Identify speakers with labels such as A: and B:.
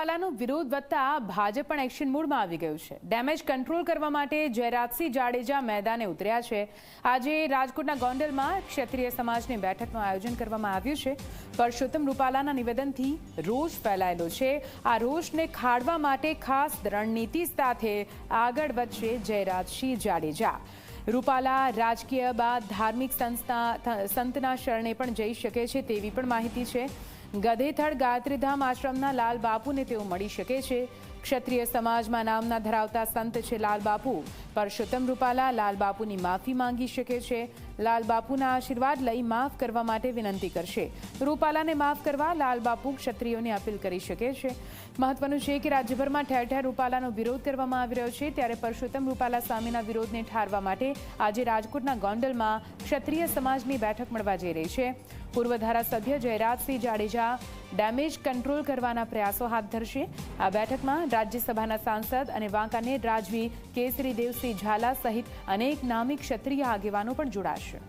A: રૂપાલાનો વિરોધ વધતા ભાજપ પણ એક્શન મૂડમાં આવી ગયું છે. ડેમેજ કંટ્રોલ કરવા માટે જયરાજસિંહ જાડેજા મેદાને ઉતર્યા છે. આજે રાજકોટના ગોંડલમાં ક્ષત્રિય સમાજની બેઠકનું આયોજન કરવામાં આવ્યું છે. પરસોત્તમ રૂપાલાના નિવેદનથી રોષ ફેલાયેલો છે. આ રોષને ખાળવા માટે ખાસ રણનીતિ સાથે આગળ વધશે જયરાજસિંહ જાડેજા. રૂપાલા રાજકીય બાદ ધાર્મિક સંસ્થા સંતના શરણે પણ જઈ શકે છે તેવી પણ માહિતી છે. ગધેથળ ગાયત્રીધામ આશ્રમના લાલ બાપુને તેઓ મળી શકે છે. ક્ષત્રિય સમાજમાં નામના ધરાવતા સંત છે લાલબાપુ પરસોત્તમ રૂપાલા લાલબાપુની માફી માંગી શકે છે. લાલબાપુના આશીર્વાદ લઈ માફ કરવા માટે વિનંતી કરશે. રૂપાલાને માફ કરવા લાલબાપુ ક્ષત્રિયોને અપીલ કરી શકે છે. મહત્વનું છે કે રાજ્યભરમાં ઠેર ઠેર રૂપાલાનો વિરોધ કરવામાં આવી રહ્યો છે. ત્યારે પરસોત્તમ રૂપાલા સામેના વિરોધને ઠારવા માટે આજે રાજકોટના ગોંડલમાં ક્ષત્રિય સમાજની બેઠક મળવા જઈ રહી છે. પૂર્વ ધારાસભ્ય જયરાજસિંહ જાડેજા ડેમેજ કંટ્રોલ કરવાના પ્રયાસો હાથ ધરશે. આ બેઠકમાં રાજ્યસભાના સાંસદ અને વાંકાનેર રાજવી કેસરી દેવસિંહ ઝાલા સહિત અનેક નામી ક્ષત્રિય આગેવાનો પણ જોડાશે.